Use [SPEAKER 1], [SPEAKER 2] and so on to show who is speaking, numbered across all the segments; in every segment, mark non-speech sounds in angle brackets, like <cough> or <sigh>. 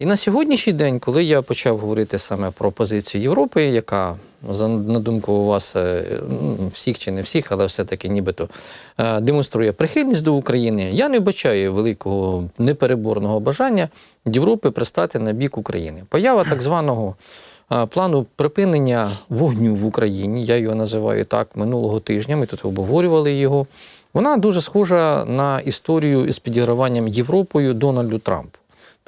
[SPEAKER 1] І на сьогоднішній день, коли я почав говорити саме про позицію Європи, яка, за на думку у вас е, всіх чи не всіх, але все-таки нібито е, демонструє прихильність до України, я не бачаю великого непереборного бажання Європи пристати на бік України. Поява так званого е, плану припинення вогню в Україні, я його називаю так, минулого тижня, ми тут обговорювали його. Вона дуже схожа на історію з підіграванням Європою Дональду Трампу.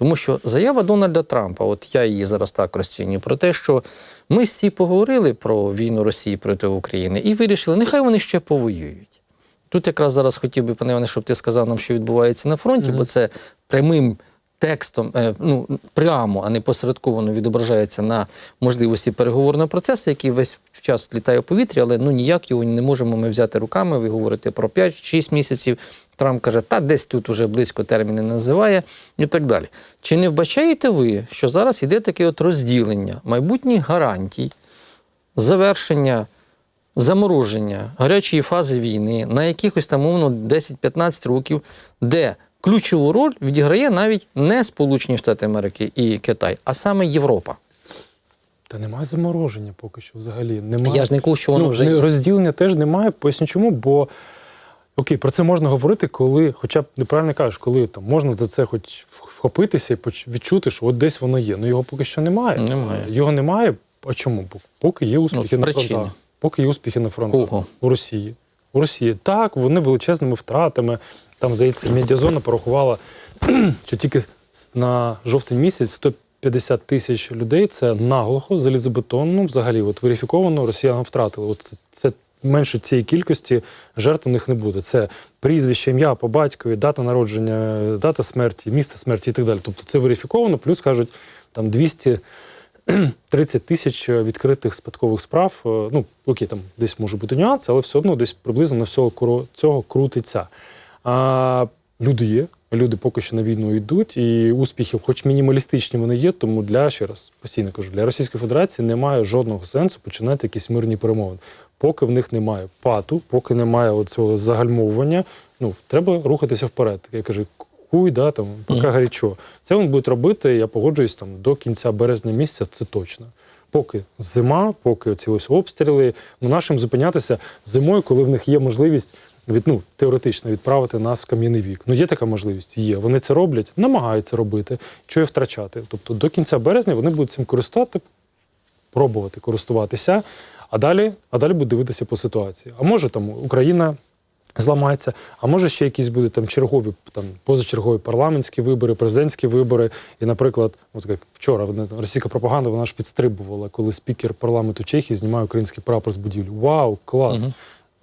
[SPEAKER 1] Тому що заява Дональда Трампа, от я її зараз так розцінюю, про те, що ми всі поговорили про війну Росії проти України і вирішили, нехай вони ще повоюють. Тут якраз зараз хотів би, пане Іване, щоб ти сказав нам, що відбувається на фронті, бо це прямим текстом, е, ну прямо, а не посередковано відображається на можливості переговорного процесу, який весь час літає у повітрі, але ну ніяк його не можемо ми взяти руками. Ви говорите про 5-6 місяців. Трамп каже, та десь тут уже близько терміни називає і так далі. Чи не вбачаєте ви, що зараз іде таке от розділення майбутніх гарантій, завершення, замороження гарячої фази війни на якихось там умовно 10-15 років, де ключову роль відіграє навіть не Сполучені Штати Америки і Китай, а саме Європа.
[SPEAKER 2] Та немає замороження поки що взагалі. Немає.
[SPEAKER 1] Я ж не кажу, що воно
[SPEAKER 2] ну,
[SPEAKER 1] вже є.
[SPEAKER 2] розділення теж немає. Поясню чому, бо окей, про це можна говорити, коли, хоча б неправильно кажеш, коли там можна за це хоч вхопитися і відчути, що от десь воно є. Ну його поки що немає.
[SPEAKER 1] Немає.
[SPEAKER 2] Його немає. А чому? Бо Поки є успіхи
[SPEAKER 1] Ну,
[SPEAKER 2] на фронтах. Поки є успіхи на фронтах.
[SPEAKER 1] Кого?
[SPEAKER 2] У Росії. У Росії. Так, вони величезними втратами. Там, здається, медіазона порахувала, <clears throat> що тільки на жовтень місяць 150 тисяч людей це наглухо, залізобетонно, взагалі, от верифіковано росіянам втратили. От це, це менше цієї кількості жертв у них не буде. Це прізвище, ім'я по батькові, дата народження, дата смерті, місце смерті і так далі. Тобто це верифіковано, плюс кажуть, там 200 <clears throat> 30 тисяч відкритих спадкових справ. Е, Ну, окей, там десь може бути нюанси, але все одно десь приблизно на всього цього крутиться. А люди є, люди поки що на війну йдуть, і успіхи, хоч мінімалістичні вони є, тому для ще раз постійно кажу, для Російської Федерації немає жодного сенсу починати якісь мирні перемовини. Поки в них немає пату, поки немає цього загальмовування, ну треба рухатися вперед. Я кажу, куй, да, там, поки
[SPEAKER 1] Мгм.
[SPEAKER 2] гарячо. Це вони будуть робити, я погоджуюсь там до кінця березня місяця, це точно. Поки зима, поки ці ось обстріли, ну нашим зупинятися зимою, коли в них є можливість від, ну, теоретично відправити нас в кам'яний вік. Ну є така можливість, є. Вони це роблять, намагаються робити, що і втрачати. Тобто до кінця березня вони будуть цим користувати, пробувати користуватися, а далі, а далі будуть дивитися по ситуації. А може там Україна зламається, а може ще якісь будуть там чергові, там позачергові парламентські вибори, президентські вибори. І, наприклад, от як вчора російська пропаганда вона ж підстрибувала, коли спікер парламенту Чехії знімає український прапор з будівлі. Вау, клас!
[SPEAKER 1] Угу.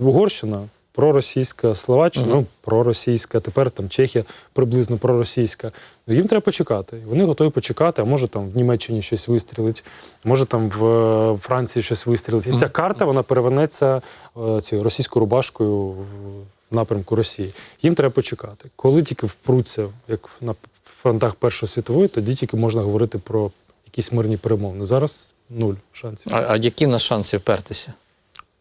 [SPEAKER 2] Угорщина проросійська, Словаччина,
[SPEAKER 1] Мгм.
[SPEAKER 2] ну, проросійська, тепер там Чехія приблизно проросійська. Ну, їм треба почекати. Вони готові почекати, а може там в Німеччині щось вистрілить, може там в е, Франції щось вистрілить. І ця карта вона перевернеться е, цією російською рубашкою в напрямку Росії. Їм треба почекати. Коли тільки впруться, як на фронтах Першої світової, тоді тільки можна говорити про якісь мирні перемовини. Зараз нуль шансів.
[SPEAKER 1] А, а які в нас шанси впертися?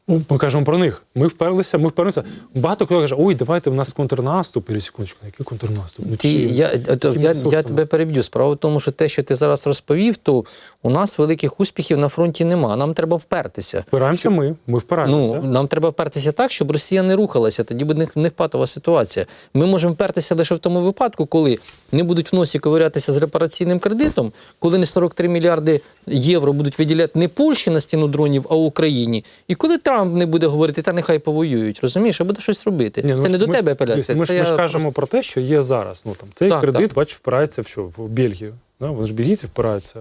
[SPEAKER 2] Ну, Ми кажемо про них. Ми вперлися, ми вперлися. Багато хто каже, ой, давайте в нас контрнаступ. І секундочку, який контрнаступ? Ну,
[SPEAKER 1] Ти,
[SPEAKER 2] чи,
[SPEAKER 1] я, я, я тебе переб'ю. Справа в тому, що те, що ти зараз розповів, то у нас великих успіхів на фронті нема. Нам треба впертися.
[SPEAKER 2] Впираємося ми, ми впираємося.
[SPEAKER 1] Ну, нам треба впертися так, щоб Росія не рухалася, тоді буде в них- патова ситуація. Ми можемо впертися лише в тому випадку, коли не будуть в носі ковирятися з репараційним кредитом, коли не 43 мільярди євро будуть виділяти не Польщі на стіну дронів, а Україні. І коли Трамп не буде говорити, та нехай повоюють, розумієш, а буде щось робити.
[SPEAKER 2] Ні, ну,
[SPEAKER 1] це не до тебе апеляція.
[SPEAKER 2] Ми,
[SPEAKER 1] це
[SPEAKER 2] ми ж кажемо про те, що є зараз. Ну там цей
[SPEAKER 1] Так,
[SPEAKER 2] кредит,
[SPEAKER 1] так.
[SPEAKER 2] бач, впирається в що? В Бельгію. Да? Вони ж бельгійці впираються,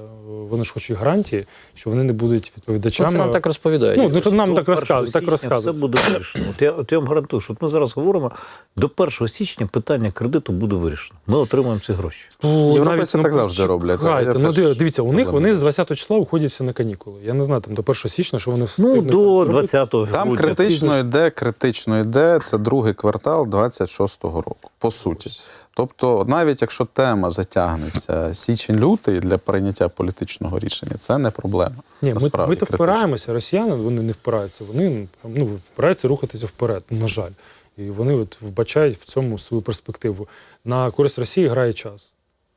[SPEAKER 2] вони ж хочуть гарантії, що вони не будуть
[SPEAKER 1] Ну,
[SPEAKER 2] відповідачами.
[SPEAKER 1] це нам так розповідають.
[SPEAKER 2] Ну, ну, нам
[SPEAKER 3] До
[SPEAKER 2] так
[SPEAKER 3] 1
[SPEAKER 2] розказують, так розказують.
[SPEAKER 3] Все буде вирішено. От я, от я вам гарантую, що от ми зараз говоримо, до 1 січня питання кредиту буде вирішено. Ми отримаємо ці гроші.
[SPEAKER 2] Ну,
[SPEAKER 4] Європейці так завжди роблять.
[SPEAKER 2] Чекайте,
[SPEAKER 4] Я
[SPEAKER 2] ну
[SPEAKER 4] теж
[SPEAKER 2] дивіться, у них вони з 20 числа уходять всі на канікули. Я не знаю, там до 1 січня, що вони
[SPEAKER 3] Ну, до
[SPEAKER 2] зробити.
[SPEAKER 3] 20
[SPEAKER 4] Там
[SPEAKER 3] грудня.
[SPEAKER 4] критично йде, критично йде. Це другий квартал 26-го року, по суті. Тобто, навіть якщо тема затягнеться січень-лютий для прийняття політичного рішення, це не проблема.
[SPEAKER 2] Ні, ми,
[SPEAKER 4] насправді,
[SPEAKER 2] ми то
[SPEAKER 4] критично.
[SPEAKER 2] впираємося, росіяни вони не впираються. Вони ну, впираються рухатися вперед, на жаль. І вони от вбачають в цьому свою перспективу. На користь Росії грає час.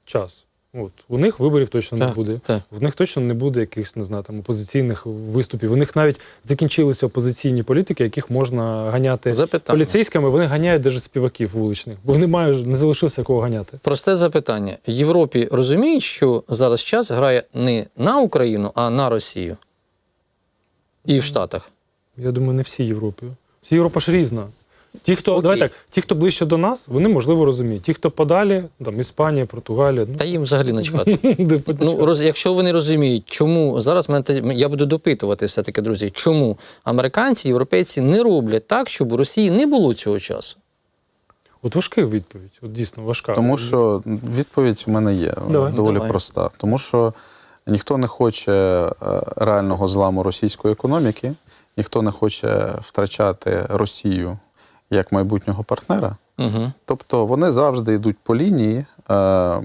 [SPEAKER 2] Час. От у них виборів точно не буде.
[SPEAKER 1] так.
[SPEAKER 2] В них точно не буде якихось не знаю, там опозиційних виступів. У них навіть закінчилися опозиційні політики, яких можна ганяти
[SPEAKER 1] Запитання.
[SPEAKER 2] поліцейськими. Вони ганяють навіть співаків вуличних, бо вони мають не залишилося кого ганяти.
[SPEAKER 1] Просте запитання. В Європі розуміють, що зараз час грає не на Україну, а на Росію. І в Штатах.
[SPEAKER 2] Я думаю, не всі Європі. Всі Європа ж різна. Ті, хто
[SPEAKER 1] Окей.
[SPEAKER 2] давай так, ті, хто ближче до нас, вони можливо розуміють. Ті, хто подалі, там Іспанія, Португалія, ну
[SPEAKER 1] Та їм взагалі начхати. <laughs> Ну, роз, якщо вони розуміють, чому зараз мене те- я буду допитувати все-таки, друзі, чому американці, європейці не роблять так, щоб у Росії не було цього часу.
[SPEAKER 2] От важка відповідь, от дійсно важка.
[SPEAKER 4] Тому що відповідь в мене є
[SPEAKER 2] Давай.
[SPEAKER 4] доволі
[SPEAKER 1] Давай.
[SPEAKER 4] проста. Тому що ніхто не хоче е, реального зламу російської економіки, ніхто не хоче втрачати Росію як майбутнього партнера.
[SPEAKER 1] Угу.
[SPEAKER 4] Тобто вони завжди йдуть по лінії е,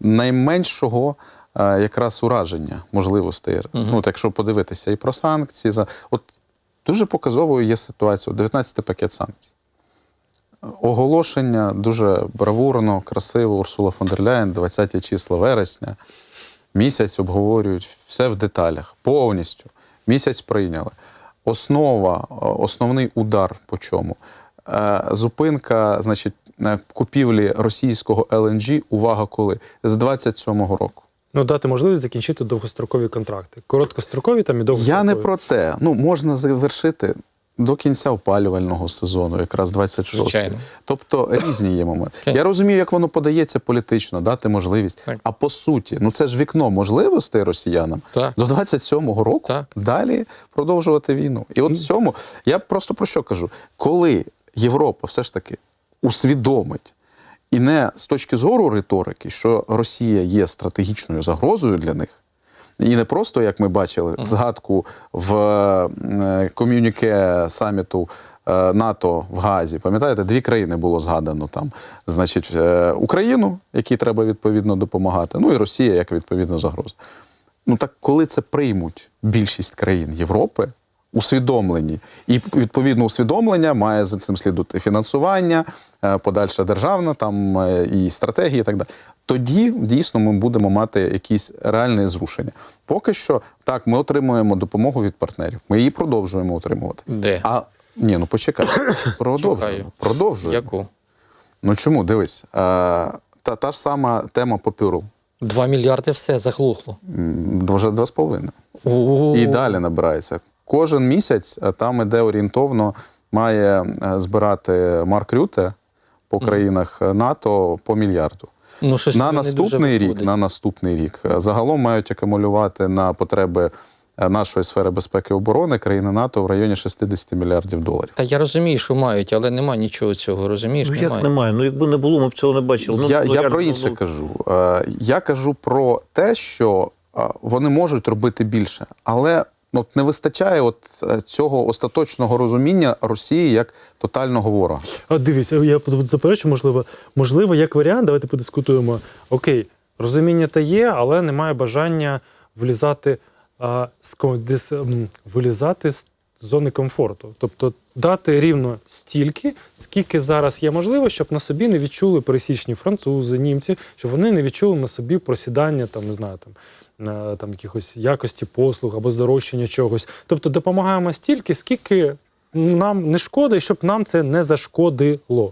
[SPEAKER 4] найменшого е, якраз ураження можливостей.
[SPEAKER 1] Мгм.
[SPEAKER 4] Ну, от якщо подивитися і про санкції, за от дуже показовою є ситуація. 19 пакет санкцій. Оголошення дуже бравурно, красиво Урсула фон дер Ляєн, 20 числа вересня. Місяць обговорюють все в деталях, повністю. Місяць прийняли. Основа, е, основний удар по чому? Е, Зупинка, значить, купівлі російського ЛНГ, увага, коли? З 27-го року.
[SPEAKER 2] Ну, дати можливість закінчити довгострокові контракти. Короткострокові там і довгострокові.
[SPEAKER 4] Я не про те. Ну, можна завершити до кінця опалювального сезону, якраз 26
[SPEAKER 1] Звичайно.
[SPEAKER 4] Тобто різні є моменти. Я розумію, як воно подається політично, дати можливість.
[SPEAKER 1] Так.
[SPEAKER 4] А по суті, ну це ж вікно можливостей росіянам
[SPEAKER 1] Так.
[SPEAKER 4] до 27-го року
[SPEAKER 1] Так.
[SPEAKER 4] далі продовжувати війну. І от в цьому я просто про що кажу: коли Європа все ж таки усвідомить. І не з точки зору риторики, що Росія є стратегічною загрозою для них, і не просто, як ми бачили, згадку в е, ком'юніке саміту е, НАТО в Газі. Пам'ятаєте, дві країни було згадано там. Значить, е, Україну, якій треба відповідно допомагати, ну і Росія, як відповідно загроза. Ну так коли це приймуть більшість країн Європи, усвідомлені, і відповідно усвідомлення має за цим слідувати фінансування, подальша державна там і стратегії, і так далі. Тоді дійсно ми будемо мати якісь реальне зрушення. Поки що так, ми отримуємо допомогу від партнерів. Ми її продовжуємо отримувати.
[SPEAKER 1] Де?
[SPEAKER 4] А ні, ну почекай, <coughs> продовжуємо.
[SPEAKER 1] Чекаю.
[SPEAKER 4] Продовжуємо.
[SPEAKER 1] Яку?
[SPEAKER 4] Ну чому? Дивись, е, та, та ж сама тема попюру.
[SPEAKER 1] Два мільярди все заглухло.
[SPEAKER 4] Вже два з половиною. І далі набирається. Кожен місяць е, там іде орієнтовно, має е, збирати Марк Рюте по країнах НАТО по мільярду.
[SPEAKER 1] Ну, щось
[SPEAKER 4] на наступний рік, на наступний рік е, загалом мають акумулювати на потреби е, нашої сфери безпеки і оборони країни НАТО в районі 60 мільярдів доларів.
[SPEAKER 1] Та я розумію, що мають, але нема нічого цього, розумієш?
[SPEAKER 3] Ну як
[SPEAKER 1] немає.
[SPEAKER 3] немає? Ну якби не було, ми б цього не бачили. Ну,
[SPEAKER 4] я
[SPEAKER 3] ну,
[SPEAKER 4] я про
[SPEAKER 3] ну,
[SPEAKER 4] інше
[SPEAKER 3] ну,
[SPEAKER 4] кажу. Е, Я кажу про те, що вони можуть робити більше, але от не вистачає от е, цього остаточного розуміння Росії як тотального ворога.
[SPEAKER 2] А дивіться, я заперечу, можливо, можливо, як варіант, давайте подискутуємо. Окей, розуміння та є, але немає бажання влізати, а, дис, вилізати з зони комфорту. Тобто дати рівно стільки, скільки зараз є можливо, щоб на собі не відчули пересічні французи, німці, щоб вони не відчули на собі просідання, там, не знаю, там. На, Там якихось якості послуг або здорожчання чогось. Тобто допомагаємо стільки, скільки нам не шкода, щоб нам це не зашкодило.